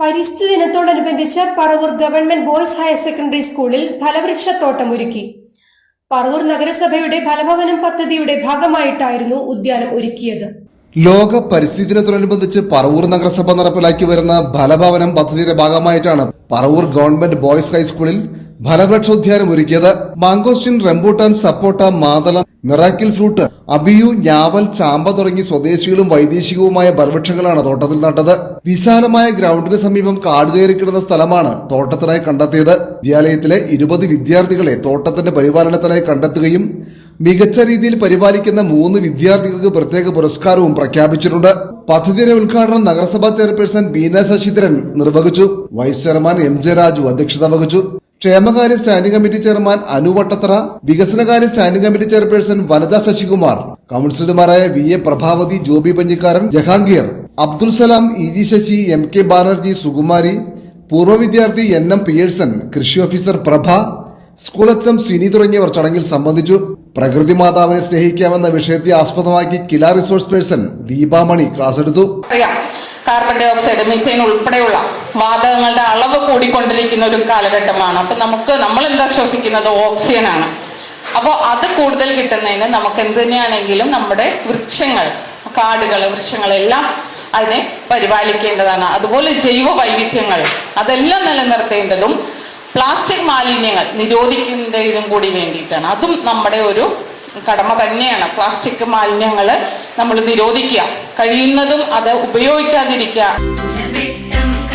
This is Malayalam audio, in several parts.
പരിസ്ഥിതി ദിനത്തോടനുബന്ധിച്ച് Paravur government boys higher secondary സ്കൂളിൽ ഫലവൃക്ഷത്തോട്ടം ഒരുക്കി. പറവൂർ നഗരസഭയുടെ ഫലഭവനം പദ്ധതിയുടെ ഭാഗമായിട്ടായിരുന്നു ഉദ്യാനം ഒരുക്കിയത്. ലോക പരിസ്ഥിതി ദിനത്തോടനുബന്ധിച്ച് പറവൂർ നഗരസഭ നടപ്പിലാക്കി വരുന്ന ഫലഭവനം പദ്ധതിയുടെ ഭാഗമായിട്ടാണ് പറവൂർ ഗവൺമെന്റ് ബോയ്സ് ഹൈസ്കൂളിൽ ഫലവൃക്ഷോദ്യാനം ഒരുക്കിയത് മാങ്കോസ്റ്റിൻ റംബൂട്ടാൻ സപ്പോട്ട മാതളം മിറാക്കിൽ ഫ്രൂട്ട് അബിയു ഞാവൽ ചാമ്പ തുടങ്ങി സ്വദേശികളും വൈദേശികവുമായ ഫലവൃക്ഷങ്ങളാണ് തോട്ടത്തിൽ നട്ടത്. വിശാലമായ ഗ്രൗണ്ടിന് സമീപം കാട് കയറിക്കിടന്ന സ്ഥലമാണ് തോട്ടത്തിനായി കണ്ടെത്തിയത്. വിദ്യാലയത്തിലെ ഇരുപത് വിദ്യാർത്ഥികളെ തോട്ടത്തിന്റെ പരിപാലനത്തിനായി കണ്ടെത്തുകയും മികച്ച രീതിയിൽ പരിപാലിക്കുന്ന മൂന്ന് വിദ്യാർത്ഥികൾക്ക് പ്രത്യേക പുരസ്കാരവും പ്രഖ്യാപിച്ചിട്ടുണ്ട്. പദ്ധതിയുടെ ഉദ്ഘാടനം നഗരസഭാ ചെയർപേഴ്സൺ ബീന ശശിധരൻ നിർവഹിച്ചു. Vice chairman M J Raju അധ്യക്ഷത വഹിച്ചു. ക്ഷേമകാര്യ standing committee chairman Anu Vattathara വികസനകാര്യ standing committee chairperson Vanitha Sasikumar കൌൺസിലർമാരായ V A Prabhavathi Joby Panjikkaran Jahangir Abdul Salam E G Sasi M K Banerjee Sukumari പൂർവ വിദ്യാർത്ഥി എൻ എം പിയേഴ്സൺ കൃഷി officer Prabha school H Sini തുടങ്ങിയവർ ചടങ്ങിൽ സംബന്ധിച്ചു. പ്രകൃതി മാതാവിനെ സ്നേഹിക്കാമെന്ന വിഷയത്തെ ആസ്പദമാക്കി KILA resource person Deepamani class എടുത്തു. കാർബൺ ഡൈ ഓക്സൈഡ് മീഥേൻ ഉൾപ്പെടെയുള്ള വാതകങ്ങളുടെ അളവ് കൂടിക്കൊണ്ടിരിക്കുന്ന ഒരു കാലഘട്ടമാണ്. അപ്പൊ നമുക്ക് നമ്മൾ എന്താ ശ്വസിക്കുന്നത്? ഓക്സിജൻ ആണ്. അപ്പോൾ അത് കൂടുതൽ കിട്ടുന്നതിന് നമുക്ക് എന്ത് തന്നെയാണെങ്കിലും നമ്മുടെ വൃക്ഷങ്ങൾ കാടുകൾ വൃക്ഷങ്ങളെല്ലാം അതിനെ പരിപാലിക്കേണ്ടതാണ്. അതുപോലെ ജൈവ വൈവിധ്യങ്ങൾ അതെല്ലാം നിലനിർത്തേണ്ടതും പ്ലാസ്റ്റിക് മാലിന്യങ്ങൾ നിരോധിക്കുന്നതിനും കൂടി വേണ്ടിയിട്ടാണ്. അതും നമ്മുടെ ഒരു കടമ തന്നെയാണ്. പ്ലാസ്റ്റിക് മാലിന്യങ്ങൾ നമ്മൾ നിരോധിക്കുക. കഴിയുന്നതും അത് ഉപയോഗിക്കാതിരിക്കുക. വെട്ടം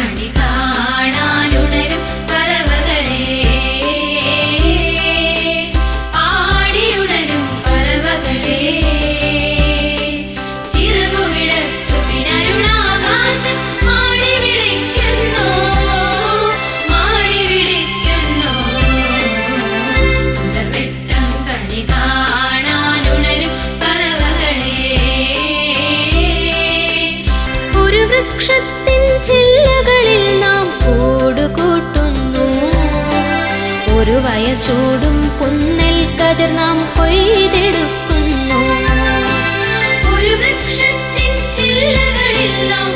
ചൂടും പൊന്നൽ കതിർ നാം കൊയ്തെടുക്കുന്നു. ഒരു വൃക്ഷത്തിൻ ചില്ലകളെല്ലാം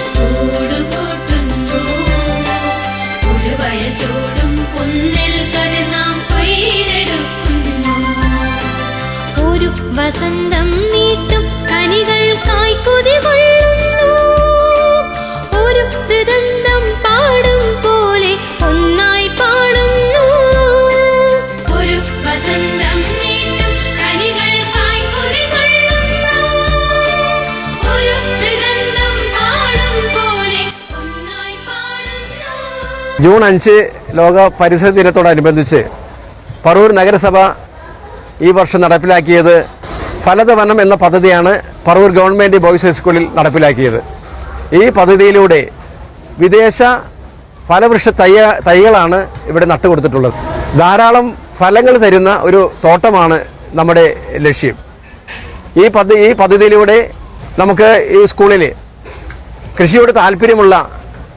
ഒരു വയൽ പൊന്നൽ കതിർ നാം ഒരു വസന്തം നീട്ടും കനികൾ കായ്ക്കുതി ജൂൺ അഞ്ച് ലോക പരിസ്ഥിതി ദിനത്തോടനുബന്ധിച്ച് പറവൂർ നഗരസഭ ഈ വർഷം നടപ്പിലാക്കിയത് ഫലതവനം എന്ന പദ്ധതിയാണ് പറവൂർ ഗവൺമെന്റ് ബോയ്സ് ഹൈസ്കൂളിൽ നടപ്പിലാക്കിയത്. ഈ പദ്ധതിയിലൂടെ വിദേശ ഫലവൃക്ഷ തയ്യ തൈകളാണ് ഇവിടെ നട്ടുകൊടുത്തിട്ടുള്ളത്. ധാരാളം ഫലങ്ങൾ തരുന്ന ഒരു തോട്ടമാണ് നമ്മുടെ ലക്ഷ്യം. ഈ പദ്ധതി ഈ പദ്ധതിയിലൂടെ നമുക്ക് ഈ സ്കൂളിൽ കൃഷിയോട് താല്പര്യമുള്ള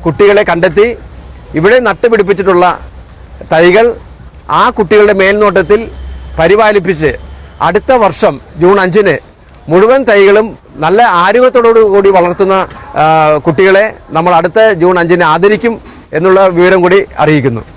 കുട്ടികളെ കണ്ടെത്തി ഇവിടെ നട്ടുപിടിപ്പിച്ചിട്ടുള്ള തൈകൾ ആ കുട്ടികളുടെ മേൽനോട്ടത്തിൽ പരിപാലിപ്പിച്ച് അടുത്ത വർഷം ജൂൺ അഞ്ചിന് മുഴുവൻ തൈകളും നല്ല ആരോഗ്യത്തോടു കൂടി വളർത്തുന്ന കുട്ടികളെ നമ്മൾ അടുത്ത ജൂൺ അഞ്ചിന് ആദരിക്കും എന്നുള്ള വിവരം കൂടി അറിയിക്കുന്നു.